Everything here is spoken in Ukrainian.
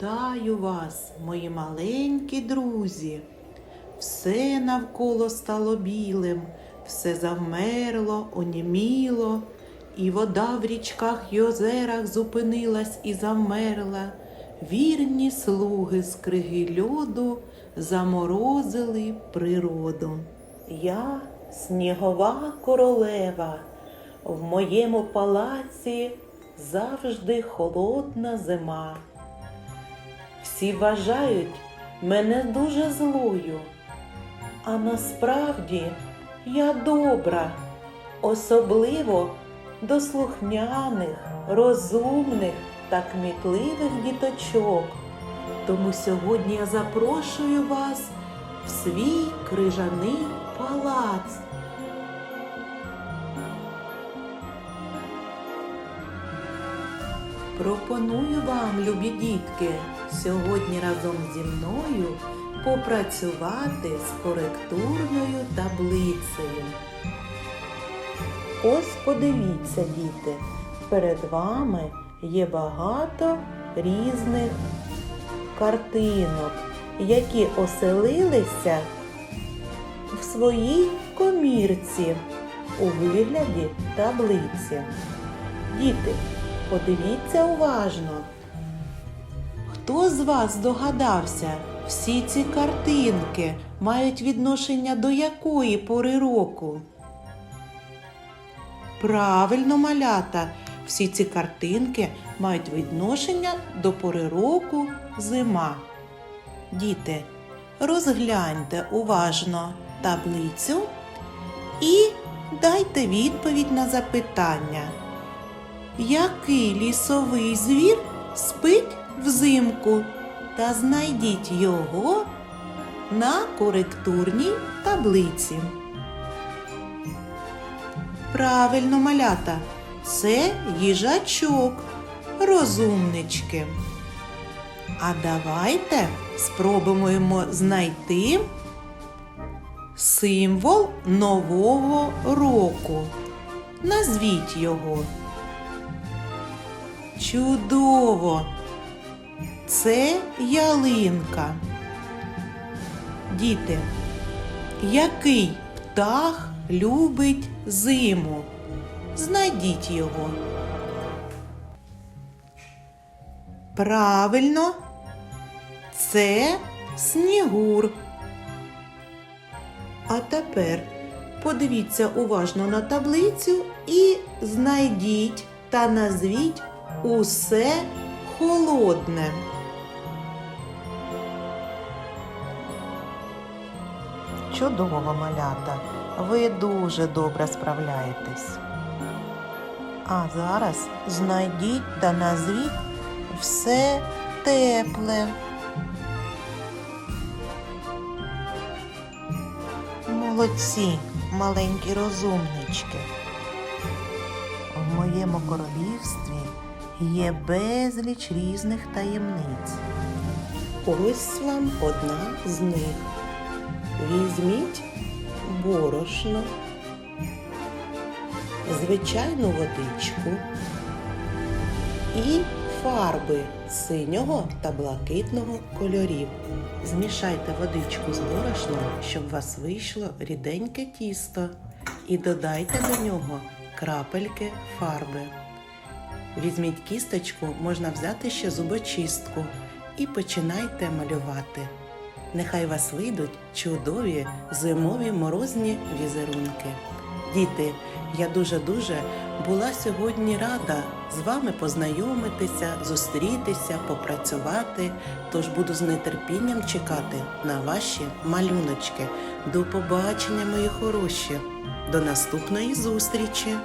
час, мої маленькі друзі. Все навколо стало білим, все завмерло, оніміло, і вода в річках й озерах зупинилась і завмерла. Вірні слуги з криги льоду заморозили природу. Я снігова королева, в моєму палаці завжди холодна зима. Всі вважають мене дуже злою, а насправді я добра, особливо до слухняних, розумних та кмітливих діточок. Тому сьогодні я запрошую вас в свій крижаний палац. Пропоную вам, любі дітки, сьогодні разом зі мною попрацювати з коректурною таблицею. Ось подивіться, діти, перед вами є багато різних картинок, які оселилися в своїй комірці у вигляді таблиці. Діти, подивіться уважно. Хто з вас здогадався, всі ці картинки мають відношення до якої пори року? Правильно, малята, всі ці картинки мають відношення до пори року зима. Діти, розгляньте уважно таблицю і дайте відповідь на запитання. Який лісовий звір спить взимку? Та знайдіть його на коректурній таблиці. Правильно, малята, це їжачок, розумнички. А давайте спробуємо знайти символ нового року. Назвіть його. Чудово! Це ялинка. Діти, який птах любить зиму? Знайдіть його. Правильно, це снігур. А тепер подивіться уважно на таблицю і знайдіть та назвіть усе холодне. Чудово, малята. Ви дуже добре справляєтесь. А зараз знайдіть та назвіть все тепле. Молодці, маленькі розумнички. В моєму королівстві є безліч різних таємниць. Ось вам одна з них. Візьміть борошно, звичайну водичку і фарби синього та блакитного кольорів. Змішайте водичку з борошном, щоб у вас вийшло ріденьке тісто, і додайте до нього крапельки фарби. Візьміть кісточку, можна взяти ще зубочистку і починайте малювати. Нехай вас вийдуть чудові зимові морозні візерунки. Діти, я дуже-дуже була сьогодні рада з вами познайомитися, зустрітися, попрацювати. Тож буду з нетерпінням чекати на ваші малюночки. До побачення, мої хороші! До наступної зустрічі!